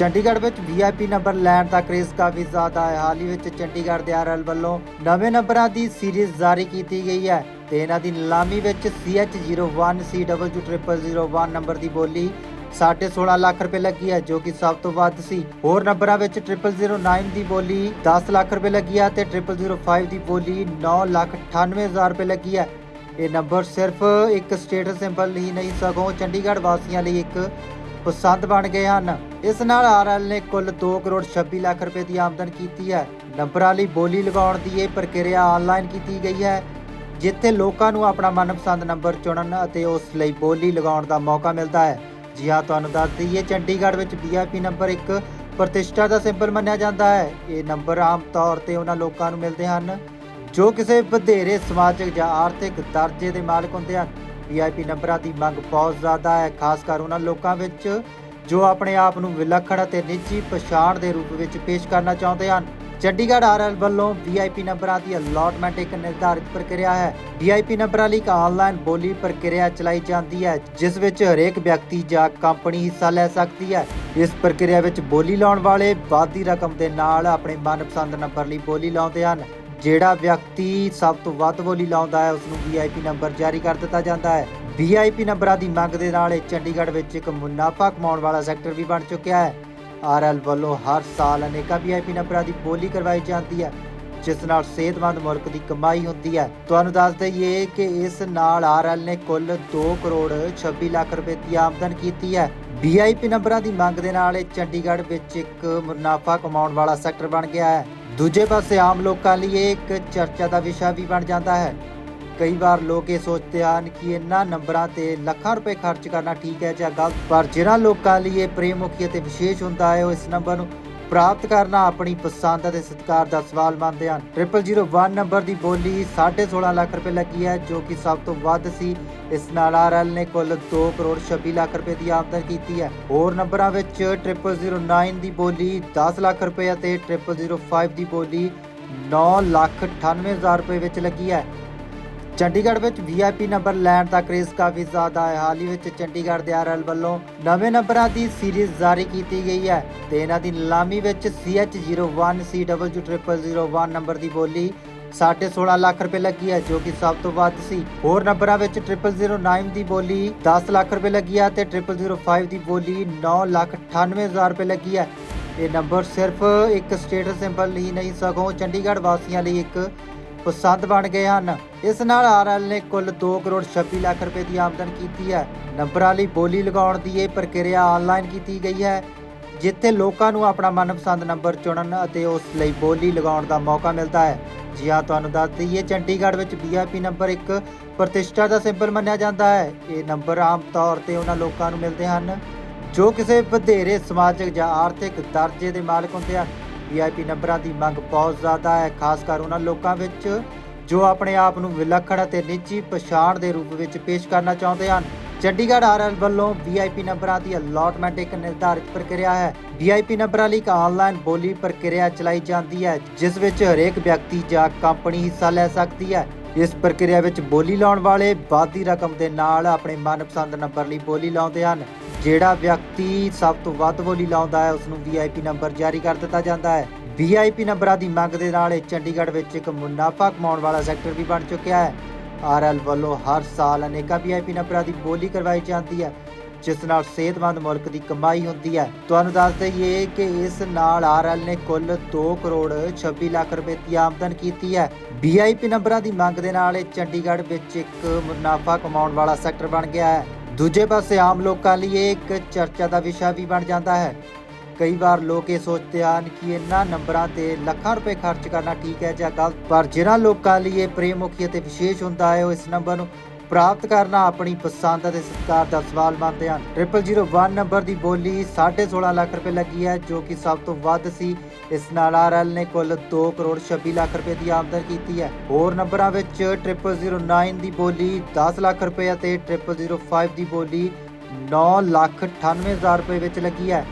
ਚੰਡੀਗੜ੍ਹ ਵਿੱਚ VIP number ਲੈਣ ਦਾ craze ਕਾਫੀ ਜ਼ਿਆਦਾ ਹੈ। ਹਾਲ ਹੀ ਵਿੱਚ ਚੰਡੀਗੜ੍ਹ ਦੇ ਆਰਐਲ ਵੱਲੋਂ ਨਵੇਂ ਨੰਬਰਾਂ ਦੀ ਸੀਰੀਜ਼ ਜਾਰੀ ਕੀਤੀ ਗਈ ਹੈ ਤੇ ਇਹਨਾਂ ਦੀ ਨਿਲਾਮੀ ਵਿੱਚ CH01CW0001 ਨੰਬਰ ਦੀ ਬੋਲੀ 16.5 ਲੱਖ ਰੁਪਏ ਲੱਗੀ ਹੈ, ਜੋ ਕਿ ਸਭ ਤੋਂ ਵੱਧ ਸੀ। ਹੋਰ ਨੰਬਰਾਂ ਵਿੱਚ 0009 ਦੀ ਬੋਲੀ 10 ਲੱਖ ਰੁਪਏ ਲੱਗੀ ਹੈ ਤੇ 0005 ਦੀ ਬੋਲੀ 9 ਲੱਖ 98 ਹਜ਼ਾਰ ਰੁਪਏ ਲੱਗੀ ਹੈ। ਇਹ ਨੰਬਰ ਸਿਰਫ ਇੱਕ ਸਟੇਟਸ ਸਿੰਬਲ ਹੀ ਨਹੀਂ, ਸਗੋਂ ਚੰਡੀਗੜ੍ਹ ਵਾਸੀਆਂ ਲਈ ਇੱਕ ਪਸੰਦ ਬਣ ਗਏ ਹਨ। ਇਸ ਨਾਲ ਆਰਐਲ ਨੇ ਕੁੱਲ 2 ਕਰੋੜ 26 ਲੱਖ ਰੁਪਏ ਦੀ ਆਮਦਨ ਕੀਤੀ ਹੈ। ਨੰਬਰਾਂ ਲਈ ਬੋਲੀ ਲਗਾਉਣ ਦੀ ਇਹ ਪ੍ਰਕਿਰਿਆ ਆਨਲਾਈਨ ਕੀਤੀ ਗਈ ਹੈ, ਜਿੱਥੇ ਲੋਕਾਂ ਨੂੰ ਆਪਣਾ ਮਨਪਸੰਦ ਨੰਬਰ ਚੁਣਨ ਅਤੇ ਉਸ ਲਈ ਬੋਲੀ ਲਗਾਉਣ ਦਾ ਮੌਕਾ ਮਿਲਦਾ ਹੈ। ਜੀ ਹਾਂ, ਤੁਹਾਨੂੰ ਦੱਸ ਦਈਏ, ਚੰਡੀਗੜ੍ਹ ਵਿੱਚ ਵੀਆਈਪੀ ਨੰਬਰ ਇੱਕ ਪ੍ਰਤਿਸ਼ਠਾ ਦਾ ਸਿੰਬਲ ਮੰਨਿਆ ਜਾਂਦਾ ਹੈ। ਇਹ ਨੰਬਰ ਆਮ ਤੌਰ ਤੇ ਉਹਨਾਂ ਲੋਕਾਂ ਨੂੰ ਮਿਲਦੇ ਹਨ, ਜੋ ਕਿਸੇ ਵਧੇਰੇ ਸਮਾਜਿਕ ਜਾਂ ਆਰਥਿਕ ਦਰਜੇ ਦੇ ਮਾਲਕ ਹੁੰਦੇ ਹਨ। ਵੀਆਈਪੀ ਨੰਬਰਾਂ ਦੀ ਮੰਗ ਬਹੁਤ ਜ਼ਿਆਦਾ ਹੈ, ਖਾਸ ਕਰ ਉਹਨਾਂ ਲੋਕਾਂ ਵਿੱਚ ਜੋ ਆਪਣੇ ਆਪ ਨੂੰ ਵਿਲੱਖਣ ਅਤੇ ਨਿੱਜੀ ਪਛਾਣ ਦੇ ਰੂਪ ਵਿੱਚ ਪੇਸ਼ ਕਰਨਾ ਚਾਹੁੰਦੇ ਹਨ। ਚੰਡੀਗੜ੍ਹ ਆਰਐਲ ਵੱਲੋਂ ਵੀਆਈਪੀ ਨੰਬਰਾਂ ਦੀ ਅਲਾਟਮੈਂਟ ਇੱਕ ਨਿਰਧਾਰਿਤ ਪ੍ਰਕਿਰਿਆ ਹੈ। ਵੀਆਈਪੀ ਨੰਬਰਾਂ ਲਈ ਇੱਕ ਆਨਲਾਈਨ ਬੋਲੀ ਪ੍ਰਕਿਰਿਆ ਚਲਾਈ ਜਾਂਦੀ ਹੈ, ਜਿਸ ਵਿੱਚ ਹਰੇਕ ਵਿਅਕਤੀ ਜਾਂ ਕੰਪਨੀ ਹਿੱਸਾ ਲੈ ਸਕਦੀ ਹੈ। ਇਸ ਪ੍ਰਕਿਰਿਆ ਵਿੱਚ ਬੋਲੀ ਲਾਉਣ ਵਾਲੇ ਵਾਧੀ ਰਕਮ ਦੇ ਨਾਲ ਆਪਣੇ ਮਨਪਸੰਦ ਨੰਬਰ ਲਈ ਬੋਲੀ ਲਾਉਂਦੇ ਹਨ। ਜਿਹੜਾ ਵਿਅਕਤੀ ਸਭ ਤੋਂ ਵੱਧ ਬੋਲੀ ਲਾਉਂਦਾ ਹੈ ਉਸ ਨੂੰ ਵੀਆਈਪੀ ਨੰਬਰ ਜਾਰੀ ਕਰ ਦਿੱਤਾ ਜਾਂਦਾ ਹੈ। ਵੀਆਈਪੀ ਨੰਬਰਾਂ ਦੀ ਮੰਗ ਦੇ ਨਾਲ ਇਹ ਚੰਡੀਗੜ੍ਹ ਵਿੱਚ ਇੱਕ ਮੁਨਾਫਾ ਕਮਾਉਣ ਵਾਲਾ ਸੈਕਟਰ ਵੀ ਬਣ ਚੁੱਕਿਆ ਹੈ। ਆਰਐਲ ਵੱਲੋਂ ਹਰ ਸਾਲ ਅਨੇਕਾਂ ਵੀਆਈਪੀ ਨੰਬਰਾਂ ਦੀ ਬੋਲੀ ਕਰਵਾਈ ਜਾਂਦੀ ਹੈ, ਜਿਸ ਨਾਲ ਸਿਹਤਮੰਦ ਮੁਲਕ ਦੀ ਕਮਾਈ ਹੁੰਦੀ ਹੈ। ਤੁਹਾਨੂੰ ਦੱਸ ਦਈਏ ਕਿ ਇਸ ਨਾਲ ਆਰਐਲ ਨੇ ਕੁੱਲ 2 ਕਰੋੜ 26 ਲੱਖ ਰੁਪਏ ਦੀ ਆਮਦਨ ਕੀਤੀ ਹੈ। ਵੀਆਈਪੀ ਨੰਬਰਾਂ ਦੀ ਮੰਗ ਦੇ ਨਾਲ ਇਹ ਚੰਡੀਗੜ੍ਹ ਵਿੱਚ ਇੱਕ ਮੁਨਾਫਾ ਕਮਾਉਣ ਵਾਲਾ ਸੈਕਟਰ ਬਣ ਗਿਆ ਹੈ। ਦੂਜੇ ਪਾਸੇ ਆਮ ਲੋਕਾਂ ਲਈ ਇਹ ਇੱਕ ਚਰਚਾ ਦਾ ਵਿਸ਼ਾ ਵੀ ਬਣ ਜਾਂਦਾ ਹੈ। ਕਈ ਵਾਰ ਲੋਕ ਇਹ ਸੋਚਦੇ ਹਨ ਕਿ ਇਹਨਾਂ ਨੰਬਰਾਂ ਤੇ ਲੱਖਾਂ ਰੁਪਏ ਖਰਚ ਕਰਨਾ ਠੀਕ ਹੈ ਜਾਂ ਗਲਤ, ਪਰ ਜਿਨ੍ਹਾਂ ਲੋਕਾਂ ਲਈ ਇਹ ਪ੍ਰੇਮਮੁਖੀ ਅਤੇ ਵਿਸ਼ੇਸ਼ ਹੁੰਦਾ ਹੈ, ਉਹ ਇਸ ਨੰਬਰ ਨੂੰ ਪ੍ਰਾਪਤ ਕਰਨਾ ਆਪਣੀ ਪਸੰਦ ਅਤੇ ਸਤਿਕਾਰ ਦਾ ਸਵਾਲ ਮੰਨਦੇ ਹਨ। 0001 ਨੰਬਰ ਦੀ ਬੋਲੀ 16.5 ਲੱਖ ਰੁਪਏ ਲੱਗੀ ਹੈ, ਜੋ ਕਿ ਸਭ ਤੋਂ ਵੱਧ ਸੀ। ਇਸ ਨਾਲ ਆਰਐਲ ਨੇ ਕੁੱਲ 2 ਕਰੋੜ 26 ਲੱਖ ਰੁਪਏ ਦੀ ਆਮਦਨ ਕੀਤੀ ਹੈ। ਹੋਰ ਨੰਬਰਾਂ ਵਿੱਚ 0009 ਦੀ ਬੋਲੀ 10 ਲੱਖ ਰੁਪਏ ਅਤੇ 0005 ਦੀ ਬੋਲੀ 9 ਲੱਖ 98 ਹਜ਼ਾਰ ਰੁਪਏ ਵਿੱਚ ਲੱਗੀ ਹੈ। ਚੰਡੀਗੜ੍ਹ ਵਿੱਚ VIP ਨੰਬਰ ਲੈਣ ਦਾ ਕ੍ਰੇਜ਼ ਕਾਫੀ ਜ਼ਿਆਦਾ ਹੈ। ਹਾਲ ਹੀ ਵਿੱਚ ਚੰਡੀਗੜ੍ਹ ਦੇ ਆਰਐਲ ਵੱਲੋਂ ਨਵੇਂ ਨੰਬਰਾਂ ਦੀ ਸੀਰੀਜ਼ ਜਾਰੀ ਕੀਤੀ ਗਈ ਹੈ ਤੇ ਇਹਨਾਂ ਦੀ ਨਿਲਾਮੀ ਵਿੱਚ CH01CW0001 ਨੰਬਰ ਦੀ ਬੋਲੀ 16.5 ਲੱਖ ਰੁਪਏ ਲੱਗੀ ਹੈ, ਜੋ ਕਿ ਸਭ ਤੋਂ ਵੱਧ ਸੀ। ਹੋਰ ਨੰਬਰਾਂ ਵਿੱਚ 0009 ਦੀ ਬੋਲੀ 10 ਲੱਖ ਰੁਪਏ ਲੱਗੀ ਹੈ ਤੇ 0005 ਦੀ ਬੋਲੀ 9 ਲੱਖ 98 ਹਜ਼ਾਰ ਰੁਪਏ ਲੱਗੀ ਹੈ। ਇਹ ਨੰਬਰ ਸਿਰਫ ਇੱਕ ਸਟੇਟਸ ਸਿੰਬਲ ਹੀ ਨਹੀਂ, ਸਗੋਂ ਚੰਡੀਗੜ੍ਹ ਵਾਸੀਆਂ ਲਈ ਇੱਕ ਪਸੰਦ ਬਣ ਗਏ ਹਨ। ਇਸ ਨਾਲ ਆਰਐਲ ਨੇ ਕੁੱਲ 2 ਕਰੋੜ 26 ਲੱਖ ਰੁਪਏ ਦੀ ਆਮਦਨ ਕੀਤੀ ਹੈ। ਨੰਬਰਾਂ ਲਈ ਬੋਲੀ ਲਗਾਉਣ ਦੀ ਇਹ ਪ੍ਰਕਿਰਿਆ ਆਨਲਾਈਨ ਕੀਤੀ ਗਈ ਹੈ, ਜਿੱਥੇ ਲੋਕਾਂ ਨੂੰ ਆਪਣਾ ਮਨਪਸੰਦ ਨੰਬਰ ਚੁਣਨ ਅਤੇ ਉਸ ਲਈ ਬੋਲੀ ਲਗਾਉਣ ਦਾ ਮੌਕਾ ਮਿਲਦਾ ਹੈ। ਜੀ ਹਾਂ, ਤੁਹਾਨੂੰ ਦੱਸ ਦਈਏ, ਚੰਡੀਗੜ੍ਹ ਵਿੱਚ ਵੀਆਈਪੀ ਨੰਬਰ ਇੱਕ ਪ੍ਰਤਿਸ਼ਠਾ ਦਾ ਸਿੰਬਲ ਮੰਨਿਆ ਜਾਂਦਾ ਹੈ। ਇਹ ਨੰਬਰ ਆਮ ਤੌਰ ਤੇ ਉਹਨਾਂ ਲੋਕਾਂ ਨੂੰ ਮਿਲਦੇ ਹਨ ਜੋ ਕਿਸੇ ਵਧੇਰੇ ਸਮਾਜਿਕ ਜਾਂ ਆਰਥਿਕ ਦਰਜੇ ਦੇ ਮਾਲਕ ਹੁੰਦੇ ਹਨ। ਵੀਆਈਪੀ ਨੰਬਰਾਂ ਦੀ ਮੰਗ ਬਹੁਤ ਜ਼ਿਆਦਾ ਹੈ, ਖਾਸ ਕਰ ਉਹਨਾਂ ਲੋਕਾਂ ਵਿੱਚ ਜੋ ਆਪਣੇ ਆਪ ਨੂੰ ਵਿਲੱਖਣ ਅਤੇ ਨਿੱਜੀ ਪਛਾਣ ਦੇ ਰੂਪ ਵਿੱਚ ਪੇਸ਼ ਕਰਨਾ ਚਾਹੁੰਦੇ ਹਨ। ਚੰਡੀਗੜ੍ਹ ਆਰਐਲ ਵੱਲੋਂ ਵੀਆਈਪੀ ਨੰਬਰਾਂ ਦੀ ਅਲਾਟਮੈਂਟ ਇੱਕ ਨਿਰਧਾਰਿਤ ਪ੍ਰਕਿਰਿਆ ਹੈ। ਵੀਆਈਪੀ ਨੰਬਰਾਂ ਲਈ ਇੱਕ ਆਨਲਾਈਨ ਬੋਲੀ ਪ੍ਰਕਿਰਿਆ ਚਲਾਈ ਜਾਂਦੀ ਹੈ, ਜਿਸ ਵਿੱਚ ਹਰੇਕ ਵਿਅਕਤੀ ਜਾਂ ਕੰਪਨੀ ਹਿੱਸਾ ਲੈ ਸਕਦੀ ਹੈ। ਇਸ ਪ੍ਰਕਿਰਿਆ ਵਿੱਚ ਬੋਲੀ ਲਾਉਣ ਵਾਲੇ ਵਾਧੀ ਰਕਮ ਦੇ ਨਾਲ ਆਪਣੇ ਮਨਪਸੰਦ ਨੰਬਰ ਲਈ ਬੋਲੀ ਲਾਉਂਦੇ ਹਨ। ਜਿਹੜਾ ਵਿਅਕਤੀ ਸਭ ਤੋਂ ਵੱਧ ਬੋਲੀ ਲਾਉਂਦਾ ਹੈ ਉਸ ਨੂੰ ਵੀਆਈਪੀ ਨੰਬਰ ਜਾਰੀ ਕਰ ਦਿੱਤਾ ਜਾਂਦਾ ਹੈ। ਵੀਆਈਪੀ ਨੰਬਰਾਂ ਦੀ ਮੰਗ ਦੇ ਨਾਲ ਇਹ ਚੰਡੀਗੜ੍ਹ ਵਿੱਚ ਇੱਕ ਮੁਨਾਫਾ ਕਮਾਉਣ ਵਾਲਾ ਸੈਕਟਰ ਵੀ ਬਣ ਚੁੱਕਿਆ ਹੈ। ਆਰਐਲ ਵੱਲੋਂ ਹਰ ਸਾਲ ਅਨੇਕਾਂ ਵੀਆਈਪੀ ਨੰਬਰਾਂ ਦੀ ਬੋਲੀ ਕਰਵਾਈ ਜਾਂਦੀ ਹੈ, ਜਿਸ ਨਾਲ ਸਿਹਤਮੰਦ ਮੁਲਕ ਦੀ ਕਮਾਈ ਹੁੰਦੀ ਹੈ। ਤੁਹਾਨੂੰ ਦੱਸ ਦਈਏ ਕਿ ਇਸ ਨਾਲ ਆਰਐਲ ਨੇ ਕੁੱਲ 2 ਕਰੋੜ 26 ਲੱਖ ਰੁਪਏ ਦੀ ਆਮਦਨ ਕੀਤੀ ਹੈ। ਵੀਆਈਪੀ ਨੰਬਰਾਂ ਦੀ ਮੰਗ ਦੇ ਨਾਲ ਇਹ ਚੰਡੀਗੜ੍ਹ ਵਿੱਚ ਇੱਕ ਮੁਨਾਫਾ ਕਮਾਉਣ ਵਾਲਾ ਸੈਕਟਰ ਬਣ ਗਿਆ ਹੈ। ਦੂਜੇ ਪਾਸੇ ਆਮ ਲੋਕਾਂ ਲਈ ਇਹ ਇੱਕ ਚਰਚਾ ਦਾ ਵਿਸ਼ਾ ਵੀ ਬਣ ਜਾਂਦਾ ਹੈ। ਕਈ ਵਾਰ ਲੋਕ ਇਹ ਸੋਚਦੇ ਹਨ ਕਿ ਇਹਨਾਂ ਨੰਬਰਾਂ ਤੇ ਲੱਖਾਂ ਰੁਪਏ ਖਰਚ ਕਰਨਾ ਠੀਕ ਹੈ ਜਾਂ ਗਲਤ, ਪਰ ਜਿਨ੍ਹਾਂ ਲੋਕਾਂ ਲਈ ਇਹ ਪ੍ਰੇਮਮੁਖੀ ਅਤੇ ਵਿਸ਼ੇਸ਼ ਹੁੰਦਾ ਹੈ, ਉਹ ਇਸ ਨੰਬਰ ਨੂੰ ਪ੍ਰਾਪਤ ਕਰਨਾ ਆਪਣੀ ਪਸੰਦ ਅਤੇ ਸਤਿਕਾਰ ਦਾ ਸਵਾਲ ਮੰਨਦੇ ਹਨ। 0001 ਨੰਬਰ ਦੀ ਬੋਲੀ 16.5 ਲੱਖ ਰੁਪਏ ਲੱਗੀ ਹੈ, ਜੋ ਕਿ ਸਭ ਤੋਂ ਵੱਧ ਸੀ। ਇਸ ਨਾਲ ਆਰਐਲ ਨੇ ਕੁੱਲ 2 ਕਰੋੜ 26 ਲੱਖ ਰੁਪਏ ਦੀ ਆਮਦਨ ਕੀਤੀ ਹੈ। ਹੋਰ ਨੰਬਰਾਂ ਵਿੱਚ 0009 ਦੀ ਬੋਲੀ 10 ਲੱਖ ਰੁਪਏ ਅਤੇ 0005 ਦੀ ਬੋਲੀ 9 ਲੱਖ 98 ਹਜ਼ਾਰ ਰੁਪਏ ਵਿੱਚ ਲੱਗੀ ਹੈ।